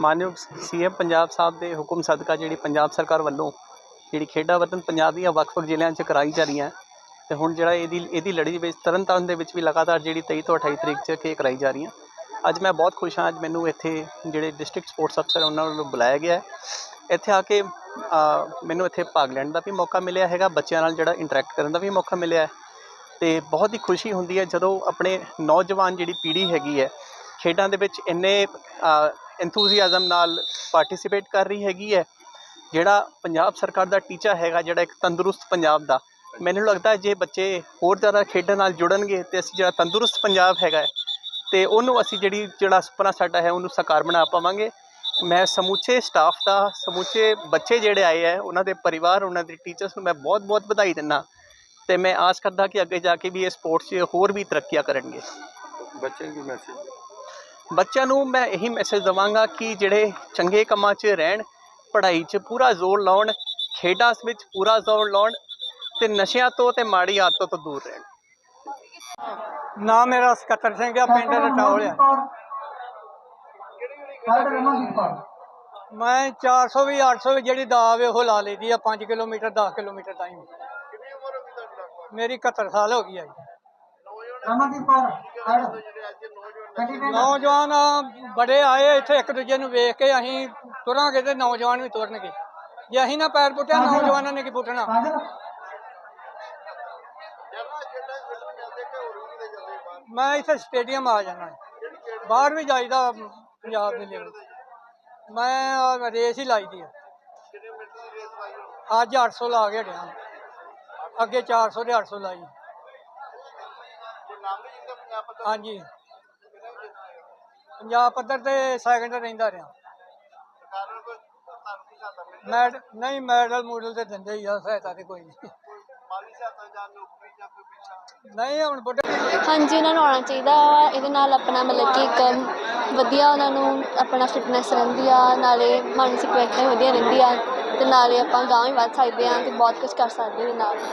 ਮਾਨਯੋਗ ਸੀਐਮ ਪੰਜਾਬ ਸਾਹਿਬ ਦੇ ਹੁਕਮ ਸਦਕਾ ਜਿਹੜੀ ਪੰਜਾਬ ਸਰਕਾਰ ਵੱਲੋਂ ਜਿਹੜੀ ਖੇਡਾਂ ਵਤਨ ਪੰਜਾਬ ਦੀਆਂ ਵੱਖ-ਵੱਖ ਜ਼ਿਲ੍ਹਿਆਂ 'ਚ ਕਰਾਈ ਜਾ ਰਹੀਆਂ ਤੇ ਹੁਣ ਜਿਹੜਾ ਇਹਦੀ ਇਹਦੀ ਲੜੀ ਵਿੱਚ ਤਰਨਤਾਰਨ ਦੇ ਵਿੱਚ ਵੀ ਲਗਾਤਾਰ ਜਿਹੜੀ 23 ਤੋਂ 28 ਤਰੀਕ 'ਚ ਕੇ ਕਰਾਈ ਜਾ ਰਹੀਆਂ। ਅੱਜ ਮੈਂ ਬਹੁਤ ਖੁਸ਼ ਹਾਂ, ਅੱਜ ਮੈਨੂੰ ਇੱਥੇ ਜਿਹੜੇ ਡਿਸਟ੍ਰਿਕਟ ਸਪੋਰਟਸ ਅਫਸਰ ਉਹਨਾਂ ਵੱਲੋਂ ਬੁਲਾਇਆ ਗਿਆ ਇੱਥੇ ਆ ਕੇ ਮੈਨੂੰ ਇੱਥੇ ਭਾਗ ਲੈਣ ਦਾ ਵੀ ਮੌਕਾ ਮਿਲਿਆ ਹੈਗਾ, ਬੱਚਿਆਂ ਨਾਲ ਜਿਹੜਾ ਇੰਟਰੈਕਟ ਕਰਨ ਦਾ ਵੀ ਮੌਕਾ ਮਿਲਿਆ ਹੈ। ਤੇ ਬਹੁਤ ਹੀ ਖੁਸ਼ੀ ਹੁੰਦੀ ਹੈ ਜਦੋਂ ਆਪਣੇ ਨੌਜਵਾਨ ਜਿਹੜੀ ਪੀੜ੍ਹੀ ਹੈਗੀ ਹੈ, ਖੇਡਾਂ ਦੇ ਵਿੱਚ ਇੰਨੇ ਐਂਥੂਸੀਆਜ਼ਮ ਨਾਲ ਪਾਰਟਿਸਿਪੇਟ ਕਰ ਰਹੀ ਹੈਗੀ ਹੈ। ਜਿਹੜਾ ਪੰਜਾਬ ਸਰਕਾਰ ਦਾ ਟੀਚਾ ਹੈਗਾ ਜਿਹੜਾ ਇੱਕ ਤੰਦਰੁਸਤ ਪੰਜਾਬ ਦਾ ਮੈਨੂੰ ਲੱਗਦਾ ਜੇ ਬੱਚੇ ਹੋਰ ਜ਼ਿਆਦਾ ਖੇਡਾਂ ਨਾਲ ਜੁੜਨਗੇ ਤੇ ਅਸੀਂ ਜਿਹੜਾ ਤੰਦਰੁਸਤ ਪੰਜਾਬ ਹੈਗਾ ਹੈ, ਤੇ ਉਹਨੂੰ ਅਸੀਂ ਜਿਹੜੀ ਜਿਹੜਾ ਸੁਪਨਾ ਸਾਡਾ ਹੈ ਉਹਨੂੰ ਸਾਕਾਰ ਬਣਾ ਪਾਵਾਂਗੇ। ਮੈਂ ਸਮੁੱਚੇ ਸਟਾਫ ਦਾ ਸਮੁੱਚੇ ਬੱਚੇ ਜਿਹੜੇ ਆਏ ਹੈ ਉਹਨਾਂ ਦੇ ਪਰਿਵਾਰ ਉਹਨਾਂ ਦੇ ਟੀਚਰਸ ਨੂੰ ਮੈਂ ਬਹੁਤ-ਬਹੁਤ ਵਧਾਈ ਦਿੰਦਾ ਤੇ ਮੈਂ ਆਸ ਕਰਦਾ ਕਿ ਅੱਗੇ ਜਾ ਕੇ ਵੀ ਇਹ ਸਪੋਰਟਸ 'ਚ ਹੋਰ ਵੀ ਤਰੱਕੀਆਂ ਕਰਨਗੇ। ਬੱਚਿਆਂ ਨੂੰ ਮੈਸੇਜ ਬੱਚਿਆਂ ਨੂੰ ਮੈਂ ਇਹੀ ਮੈਸੇਜ ਦਵਾਂਗਾ ਕਿ ਜਿਹੜੇ ਚੰਗੇ ਕੰਮਾਂ 'ਚ ਰਹਿਣ ਪੜ੍ਹਾਈ 'ਚ ਪੂਰਾ ਜ਼ੋਰ ਲਾਉਣ ਖੇਡਾਂ ਵਿੱਚ ਪੂਰਾ ਜ਼ੋਰ ਲਾਉਣ ਤੇ ਨਸ਼ਿਆਂ ਤੋਂ ਤੇ ਮਾੜੀ ਆਦਤਾਂ ਤੋਂ ਦੂਰ ਰਹਿਣ। ਨਾਮ ਮੇਰਾ ਸਕੱਤਰ ਸਿੰਘ ਆ ਪਿੰਡ ਰਟੌਲ ਆ। ਮੈਂ 400 ਵੀ 800 ਵੀ ਜਿਹੜੀ ਦਾਵ ਹੈ ਉਹ ਲਾ ਲਈਦੀ ਆ 5 ਕਿਲੋਮੀਟਰ 10 ਕਿਲੋਮੀਟਰ ਤਾਈਂ। ਮੇਰੀ 71 ਸਾਲ ਹੋ ਗਈ ਆ ਜੀ। ਨੌਜਵਾਨ ਬੜੇ ਆਏ ਇੱਥੇ ਇੱਕ ਦੂਜੇ ਨੂੰ ਵੇਖ ਕੇ ਅਸੀਂ ਤੁਰਾਂਗੇ ਤੇ ਨੌਜਵਾਨ ਵੀ ਤੁਰਨਗੇ। ਜੇ ਅਸੀਂ ਨਾ ਪੈਰ ਪੁੱਟਿਆ ਨੌਜਵਾਨਾਂ ਨੇ ਕੀ ਪੁੱਟਣਾ? ਮੈਂ ਇੱਥੇ ਸਟੇਡੀਅਮ ਆ ਜਾਣਾ ਬਾਹਰ ਵੀ ਜਾਈਦਾ ਪੰਜਾਬ ਦੇ ਲੈਵਲ ਮੈਂ ਰੇਸ ਹੀ ਲਾਈ ਦੀ ਆ। ਅੱਜ 800 ਲਾ ਕੇ ਹਟਿਆ। ਅੱਗੇ 400 ਤੇ 800 ਲਾਈ। ਹਾਂਜੀ। ਪੰਜਾਬ ਪੱਧਰ ਤੇ ਸੈਕਿੰਡ ਰਹਿੰਦਾ ਰਿਹਾ। ਮੈਡ ਨਹੀਂ ਮੈਡਲ ਮੂਡਲ ਤੇ ਦਿੰਦੇ ਹੀ ਆ ਸਹਾਇਤਾ ਤੇ ਕੋਈ ਨਹੀਂ। ਨਹੀਂ ਹੁਣ ਬੁੱਢੇ ਹਾਂਜੀ ਉਹਨਾਂ ਨੂੰ ਆਉਣਾ ਚਾਹੀਦਾ ਵਾ ਇਹਦੇ ਨਾਲ ਆਪਣਾ ਮਤਲਬ ਕਿ ਇੱਕ ਵਧੀਆ ਉਹਨਾਂ ਨੂੰ ਆਪਣਾ ਫਿਟਨੈਸ ਰਹਿੰਦੀ ਆ ਨਾਲੇ ਮਾਨਸਿਕ ਵਿਵਸਥਾ ਵਧੀਆ ਰਹਿੰਦੀ ਆ ਤੇ ਨਾਲੇ ਆਪਾਂ ਗਾਂਹ ਵੀ ਵੱਧ ਸਕਦੇ ਆ ਤੇ ਬਹੁਤ ਕੁਝ ਕਰ ਸਕਦੇ ਇਹਦੇ ਨਾਲ।